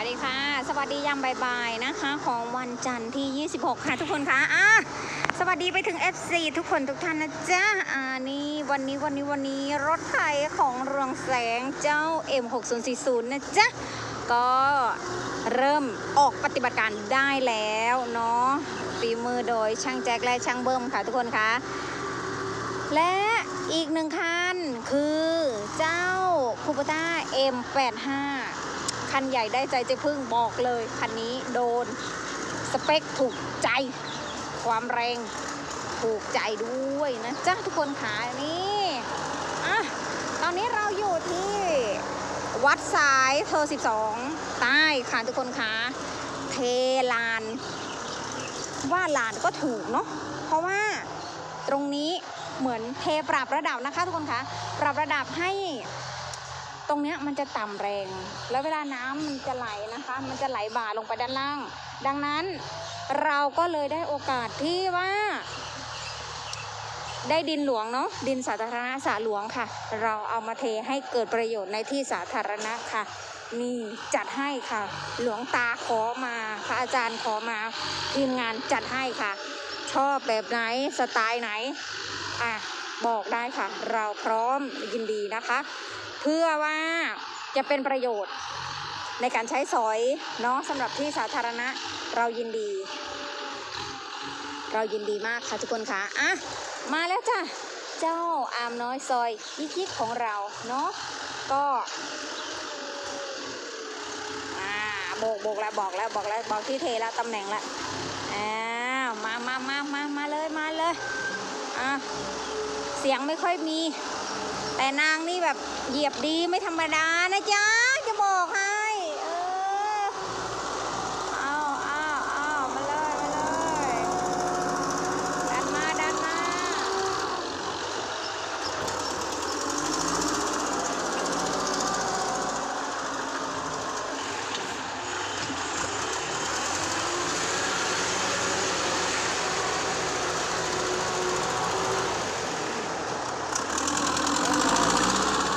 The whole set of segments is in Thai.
วัสดีค่ะ สวัสดียามบ่ายๆนะคะ ของวันจันทร์ที่ 26 ค่ะทุกคนค่ะอะสวัสดีไปถึง FC ทุกคนทุกท่านนะจ๊ะอ่านี่วันนี้วันนี้วันนี้รถไถของเรืองแสงเจ้า M6040 นะจ๊ะ ก็เริ่มออกปฏิบัติการได้แล้วเนาะฝีมือโดยช่างแจ็คและช่างเบิ้มค่ะทุกคนค่ะและอีกหนึ่งคันคือเจ้าคูปต้า M85 คันใหญ่ได้ใจเจ๊พึ่งบอกเลยคันนี้โดน สเปคถูกใจ ความแรงถูกใจด้วยนะจ๊ะทุกคนขานี่อะตอนนี้เราอยู่ที่วัดสายเธอ 12 ใต้ค่ะทุกคนคะเทลาน ว่าลานก็ถูกเนาะเพราะว่าตรงนี้เหมือนเทปรับระดับนะคะทุกคนคะปรับระดับให้ ตรงเนี้ยมันจะต่ำแรง แล้วเวลาน้ำมันจะไหลนะคะ มันจะไหลบ่าลงไปด้านล่าง ดังนั้นเราก็เลยได้โอกาสที่ว่า ได้ดินหลวงเนาะดินสาธารณะสาหลวงค่ะ เราเอามาเทให้เกิดประโยชน์ในที่สาธารณะค่ะนี่จัดให้ค่ะ หลวงตาขอมาพระอาจารย์ขอมาทีมงานจัดให้ค่ะ ชอบแบบไหนสไตล์ไหนอะบอกได้ค่ะ เราพร้อมยินดีนะคะ เพื่อว่าจะเป็นประโยชน์ในการใช้สอยเนาะสำหรับที่สาธารณะเรายินดี เรายินดีมากค่ะทุกคนค่ะอะมาแล้วจ้ะเจ้าอามน้อยซอยยิกยิกของเราเนาะก็อ่าโบกโบกแล้วบอกแล้วบอกแล้วบอกที่เทแล้วตำแหน่งแล้วอ้าวมามามามามาเลยมาเลยอะเสียงไม่ค่อยมีแต่นางนี่แบบเหยียบดีไม่ธรรมดานะจ๊ะ จะบอกให้ เออเอาเอาเอามาเลย มาเลย ดันมา ดันมา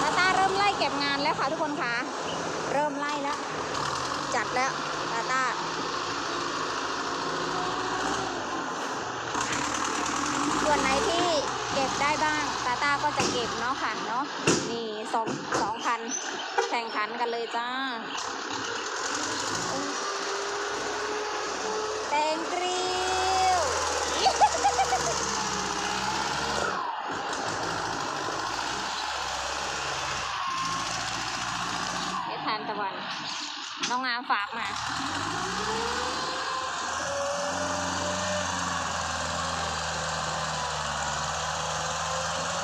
ตาตาเริ่มไล่เก็บงานแล้วค่ะทุกคนคะ เริ่มไล่แล้ว จัดแล้วตาตาส่วนไหนที่เก็บได้บ้างตาตาก็จะเก็บเนาะค่ะเนาะนี่สองสองพันแข่งขันกันเลยจ้าแตงกริว เอทา น้องงามฝากมา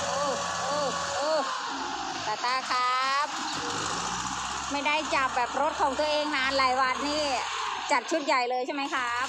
โอ้โอ้โอ้ตาตาครับ ไม่ได้จับแบบรถของตัวเองนานหลายวันนี่ จัดชุดใหญ่เลยใช่ไหมครับ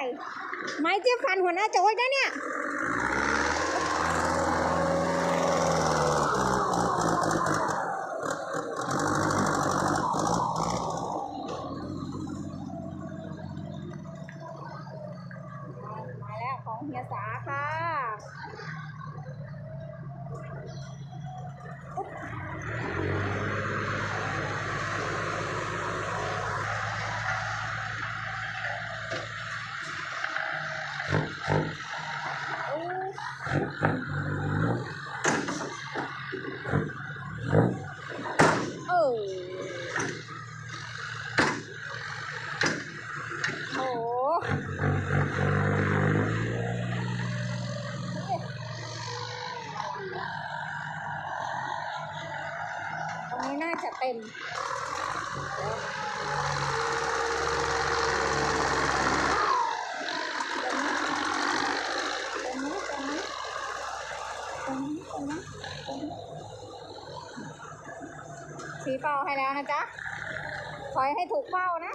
ญ่ไม้จิ้มฟันหัวหน้าโจ๊กนะเนี่ยมาแล้วของเฮียสาค่ะโอ้โห ตรงนี้น่าจะเต็มตรงนี้ตรงนี้ตรงนี้ตรงนี้ตรงนี้ชี้เป้าให้แล้วนะจ๊ะคอยให้ถูกเป้านะ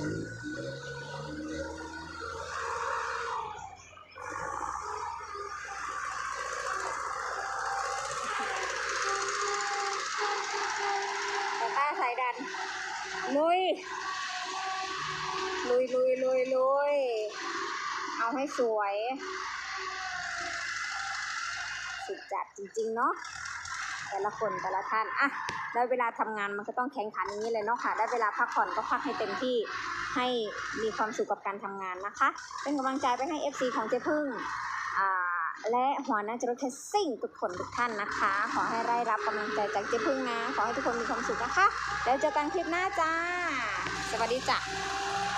ตาต้าสายดัน ลุย ลุยลุยลุยลุยเอาให้สวย สุดจัดจริง ๆ เนาะแต่ละคนแต่ละท่าน อะ ได้เวลาทำงานมันก็ต้องแข่งขันอย่างนี้เลยเนาะค่ะได้เวลาพักผ่อนก็พักให้เต็มที่ให้มีความสุขกับการทำงานนะคะ เป็นกำลังใจไปให้ FC ของเจ๊พึ่งและหัวหน้าจรถเทสซิ่งทุกคนทุกท่านนะคะ ขอให้ได้รับกำลังใจจากเจ๊พึ่งนะ ขอให้ทุกคนมีความสุขนะคะ แล้วเจอกันคลิปหน้าจ้า สวัสดีจ้ะ